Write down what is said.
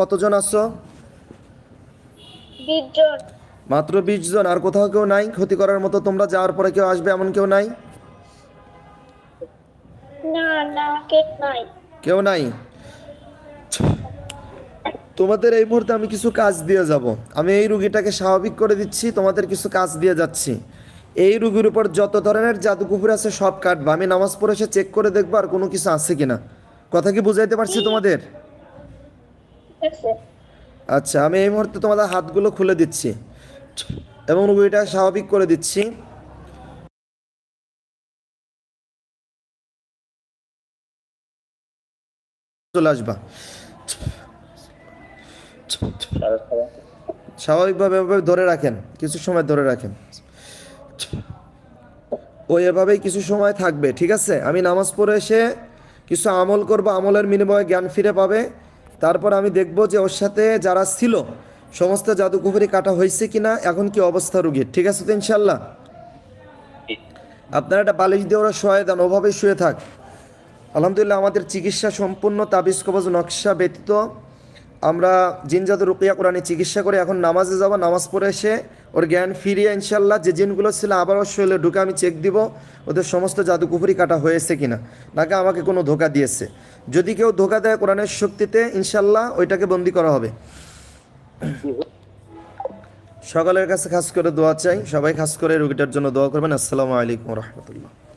কতজন জন। মাত্র বিশ জন আর কোথাও কেউ নাই? ক্ষতি করার মতো তোমরা যাওয়ার পরে কেউ আসবে এমন কেউ নাই? কেউ নাই। তোমাদের এই মুহূর্তে আমি কিছু কাজ দিয়ে যাব। আমি এই রুগীটাকে স্বাভাবিক করে দিচ্ছি তোমাদের কিছু কাজ দিয়ে যাচ্ছি। এই রুগীর উপর যত ধরনের জাদুকুকুর আছে সব কাটবা। আমি নামাজ পড়ে এসে চেক করে দেখব আর কোনো কিছু আছে কিনা। কথা কি বুঝাইতে পারছি তোমাদের? আচ্ছা আমি এই মুহূর্তে তোমাদের হাতগুলো খুলে দিচ্ছি এবং রুগীটা স্বাভাবিক করে দিচ্ছি। চলে আসবা। স্বাভাবিকভাবে এভাবে ধরে রাখেন, কিছু সময় ধরে রাখেন। ও এভাবেই কিছু সময় থাকবে, ঠিক আছে? আমি নামাজ পড়ে এসে কিছু আমল করব, আমলের বিনিময়ে জ্ঞান ফিরে পাবে। তারপর আমি দেখব যে ওর সাথে যারা ছিল সমস্ত জাদুকুফুরি কাটা হয়েছে কিনা এখন কি অবস্থা রুগীর? ঠিক আছে তো ইনশাল্লাহ আপনারা একটা বালিশ দিয়ে ওরা শোয়ে দেন ওভাবেই শুয়ে থাক। আলহামদুলিল্লাহ আমাদের চিকিৎসা সম্পূর্ণ তাবিজ কবজ নকশা ব্যতীত আমরা জিনজাদু রুকিয়া কোরআনে চিকিৎসা করে এখন নামাজে যাব নামাজ পড়ে এসে ওর জ্ঞান ফিরিয়ে ইনশাল্লাহ যে জিনগুলো ছিল আবারও শৈলে ঢুকে আমি চেক দিব, ওদের সমস্ত জাদু কুফুরি কাটা হয়েছে কিনা। নাকি আমাকে কোনো ধোকা দিয়েছে। যদি কেউ ধোকা দেয় কোরআনের শক্তিতে, ইনশাল্লাহ ওইটাকে বন্দি করা হবে। সকলের কাছে খাস করে দোয়া চাই। সবাই খাস করে রুগীটার জন্য দোয়া করবেন। আসসালামু আলাইকুম রহমতুল্লাহ।